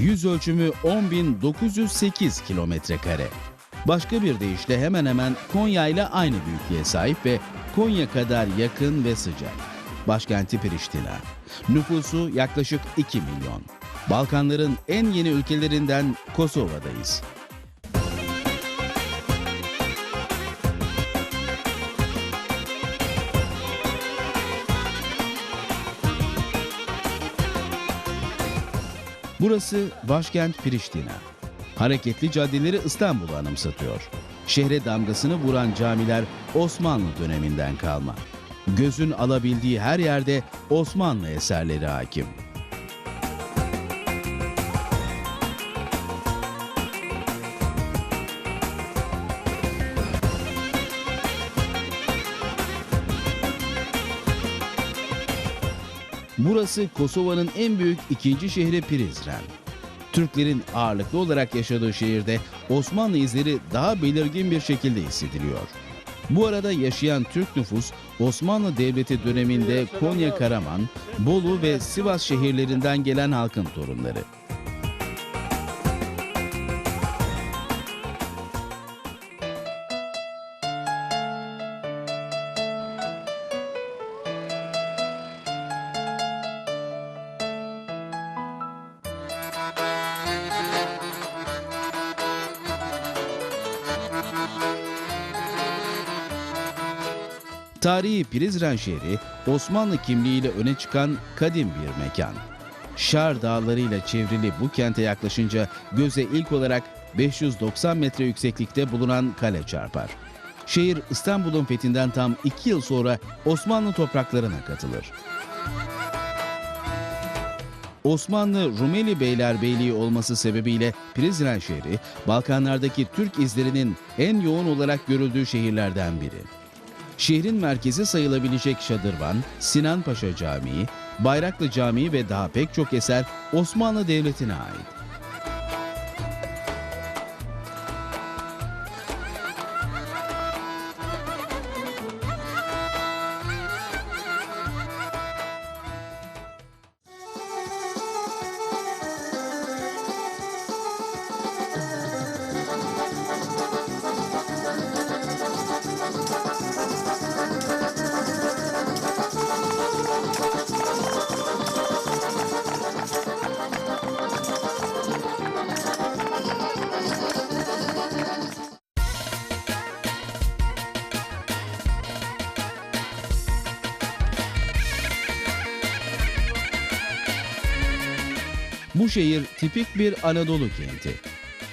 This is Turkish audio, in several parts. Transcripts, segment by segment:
Yüz ölçümü 10.908 kilometre kare. Başka bir deyişle hemen hemen Konya ile aynı büyüklüğe sahip ve Konya kadar yakın ve sıcak. Başkenti Priştina. Nüfusu yaklaşık 2 milyon. Balkanların en yeni ülkelerinden Kosova'dayız. Burası başkent Priştina. Hareketli caddeleri İstanbul'u anımsatıyor. Şehre damgasını vuran camiler Osmanlı döneminden kalma. Gözün alabildiği her yerde Osmanlı eserleri hakim. Burası Kosova'nın en büyük ikinci şehri Prizren. Türklerin ağırlıklı olarak yaşadığı şehirde Osmanlı izleri daha belirgin bir şekilde hissediliyor. Bu arada yaşayan Türk nüfus Osmanlı Devleti döneminde Konya Karaman, Bolu ve Sivas şehirlerinden gelen halkın torunları. Tarihi Prizren şehri Osmanlı kimliğiyle öne çıkan kadim bir mekan. Şar dağlarıyla çevrili bu kente yaklaşınca göze ilk olarak 590 metre yükseklikte bulunan kale çarpar. Şehir İstanbul'un fethinden tam 2 yıl sonra Osmanlı topraklarına katılır. Osmanlı Rumeli Beylerbeyliği olması sebebiyle Prizren şehri Balkanlardaki Türk izlerinin en yoğun olarak görüldüğü şehirlerden biri. Şehrin merkezi sayılabilecek Şadırvan, Sinan Paşa Camii, Bayraklı Camii ve daha pek çok eser Osmanlı Devleti'ne ait. Bu şehir tipik bir Anadolu kenti.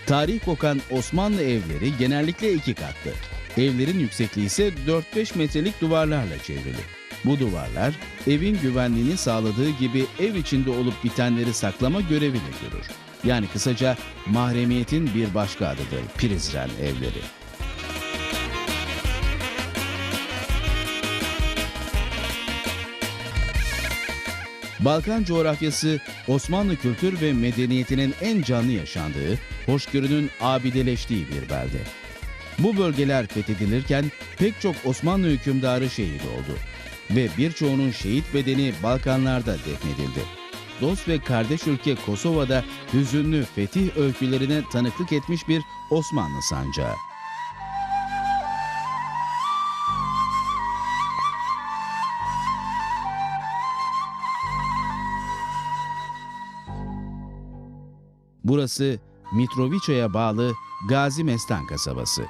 Tarih kokan Osmanlı evleri genellikle iki katlı. Evlerin yüksekliği ise 4-5 metrelik duvarlarla çevrili. Bu duvarlar evin güvenliğini sağladığı gibi ev içinde olup bitenleri saklama görevini görür. Yani kısaca mahremiyetin bir başka adıdır Prizren evleri. Balkan coğrafyası Osmanlı kültür ve medeniyetinin en canlı yaşandığı, hoşgörünün abideleştiği bir belde. Bu bölgeler fethedilirken pek çok Osmanlı hükümdarı şehit oldu ve birçoğunun şehit bedeni Balkanlarda defnedildi. Dost ve kardeş ülke Kosova'da hüzünlü fetih öykülerine tanıklık etmiş bir Osmanlı sancağı. Burası Mitrovica'ya bağlı Gazi Mestan kasabası.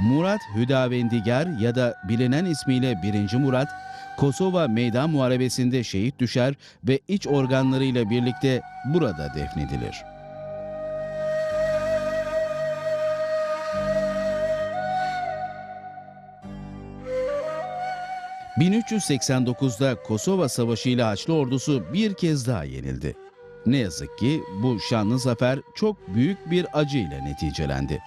Murat Hüdavendigar ya da bilinen ismiyle 1. Murat, Kosova Meydan Muharebesi'nde şehit düşer ve iç organlarıyla birlikte burada defnedilir. ...1389'da Kosova Savaşı ile Haçlı ordusu bir kez daha yenildi. Ne yazık ki bu şanlı zafer çok büyük bir acı ile neticelendi.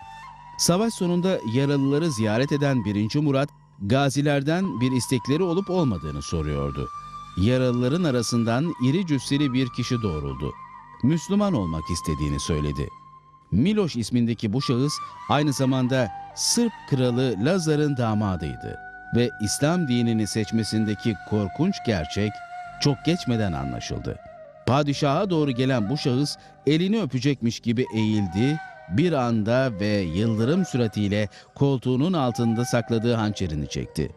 Savaş sonunda yaralıları ziyaret eden 1. Murat, gazilerden bir istekleri olup olmadığını soruyordu. Yaralıların arasından iri cüsseli bir kişi doğruldu. Müslüman olmak istediğini söyledi. Miloş ismindeki bu şahıs aynı zamanda Sırp kralı Lazar'ın damadıydı ve İslam dinini seçmesindeki korkunç gerçek çok geçmeden anlaşıldı. Padişaha doğru gelen bu şahıs elini öpecekmiş gibi eğildi, bir anda ve yıldırım süratiyle koltuğunun altında sakladığı hançerini çekti.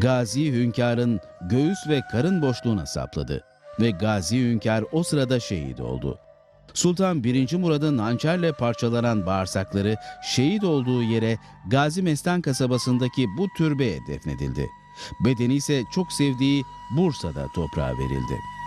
Gazi hünkârın göğüs ve karın boşluğuna sapladı ve Gazi hünkâr o sırada şehit oldu. Sultan 1. Murad'ın hançerle parçalanan bağırsakları şehit olduğu yere Gazi Mestan kasabasındaki bu türbeye defnedildi. Bedeni ise çok sevdiği Bursa'da toprağa verildi.